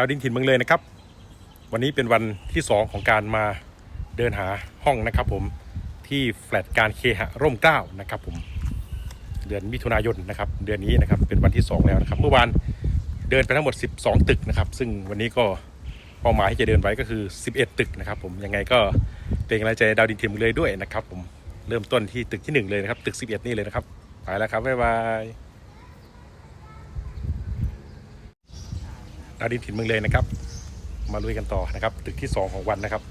ดาวดินถิ่นเมืองเลยนะครับ วันนี้เป็นวันที่ 2 ของการมาเดินหาห้องนะครับผมที่แฟลตการเคหะร่มเกล้านะครับผมเดือนมิถุนายนนะครับเดือนนี้นะครับเป็นวันที่ 2 แล้วนะครับ เมื่อวานเดินไปทั้งหมด 12 ตึกนะครับ ซึ่งวันนี้ก็เป้าหมายที่จะเดินไว้ก็คือ 11 ตึกนะครับ ผมยังไงก็เป็นกำลังใจดาวดินถิ่นเมืองเลยด้วยนะครับ ผมเริ่มต้นที่ตึกที่ 1 เลยนะครับ ตึก 11 นี่เลยนะครับไปแล้วครับบ๊ายบาย ดาวดินถิ่นเมืองเลยนะครับ มาลุยกันต่อนะครับ ตึกที่ 2 ของวันนะครับ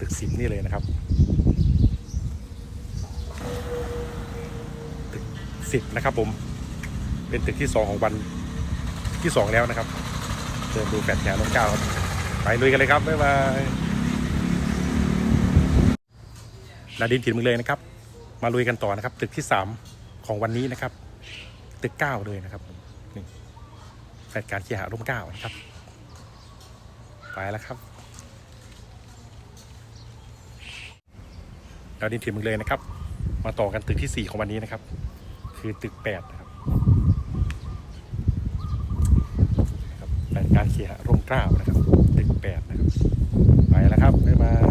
ตึกสิบนี่เลยนะครับ ตึกสิบนะครับผม เป็นตึกที่ 2 ของวันที่ 2 แล้วนะครับเดินดูแฟลตแถวน้องเก้าครับไปลุยกันเลยครับ บ๊ายบายดาวดินถิ่นเมืองเลยนะครับ มาลุยกันต่อนะครับ ตึกที่ 3 ของวันนี้นะครับ ตึก 9 เลยนะครับ ผมนี่แฟนการเคหะร่มเก้านะครับ ไปแล้วครับดาวดินถิ่นเมึงเลยนะครับ มาต่อกันตึกที่ 4 ของวันนี้นะครับ คือตึก8นะครับนะครับแฟนการเคหะร่มเกล้านะครับ ตึก8นะครับ ไปแล้วครับ บ๊ายบาย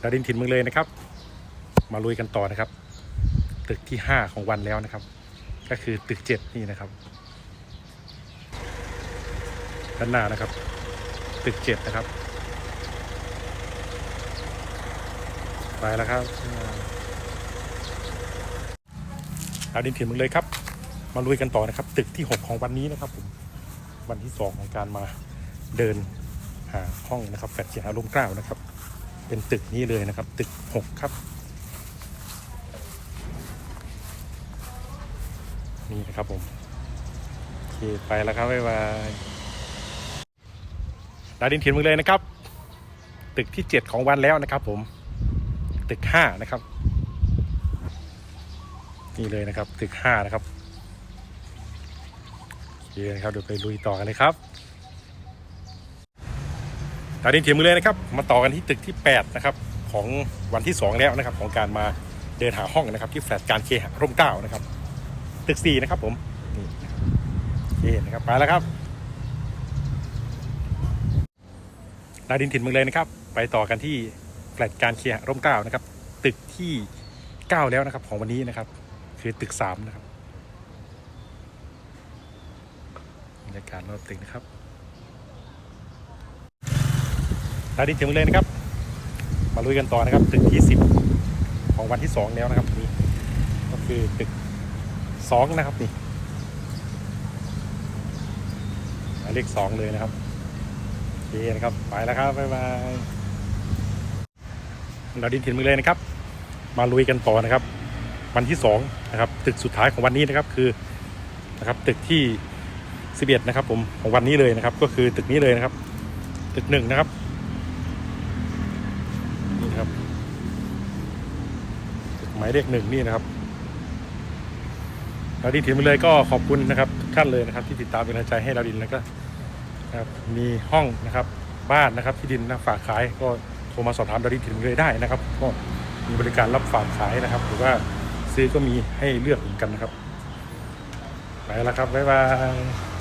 ดาวดินถิ่นเมึงเลยนะครับ มาลุยกันต่อนะครับ ตึกที่ 5 ของวันแล้วนะครับ ก็คือตึกเจ็ดนี่นะครับด้านหน้านะครับ ตึกเจ็ดนะครับ ไปแล้วครับดาดินถิ่นมึงเลยครับ มาลุยกันต่อนะครับ ตึกที่6ของวันนี้นะครับผมวันที่2ของการมาเดินหาห้องนะครับแฟลตเชียร์ลมเกล้าวนะครับ เป็นตึกนี้เลยนะครับ ตึก6ครับ นี่นะครับผมโอเคไปแล้วครับบ๊ายบายดาดินถิ่นเมึงเลยนะครับ ตึกที่ 7 ของวันแล้วนะครับ ผม ตึก 5 นะครับ นี่เลยนะครับ ตึก 5 นะครับโอเคนะครับเดี๋ยวไปลุยต่อกันเลยครับดาดินถิ่นเมึงเลยนะครับ มาต่อกันที่ตึกที่ 8 นะครับ ของวันที่ 2 แล้วนะครับ ของการมาเดินหาห้องนะครับ ที่แฟลตการเคหะร่มเกล้านะครับ ตึกสี่นะครับผม นี่นะครับโอเคนะครับ ไปแล้วครับดาวดินถิ่นเมืองเลยนะครับ ไปต่อกันที่แฟลตการเคลียร์ร่มเกล้านะครับ ตึกที่เก้าแล้วนะครับ ของวันนี้นะครับ คือตึกสามนะครับบรรยากาศรอบตึกนะครับดาวดินถิ่นเมืองเลยนะครับ มาลุยกันต่อนะครับ ตึกที่สิบของวันที่สองแล้วนะครับนี่ก็คือตึก สองนะครับนี่หมายเลขสองเลยนะครับโอเคนะครับ ไปแล้วครับ บ๊ายบาย เราดินถิ่นมือเลยนะครับ มาลุยกันต่อนะครับ วันที่สองนะครับ ตึกสุดท้ายของวันนี้นะครับคือนะครับ ตึกที่สิบเอ็ดนะครับ ผมของวันนี้เลยนะครับ ก็คือตึกนี้เลยนะครับ ตึกหนึ่งนะครับนี่นะครับตึกหมายเลขหนึ่งนี่นะครับ ดาวดินถิ่นไปเลยก็ขอบคุณนะครับทุกท่านเลยนะครับ ที่ติดตามเป็นกำลังใจให้ดาวดินแล้วก็นะครับมีห้องนะครับบ้านนะครับที่ดินนะฝากขายก็โทรมาสอบถามดาวดินถิ่นไปเลยได้นะครับก็มีบริการรับฝากขายนะครับ หรือว่าซื้อก็มีให้เลือกเหมือนกันนะครับ ไปแล้วครับบ๊ายบาย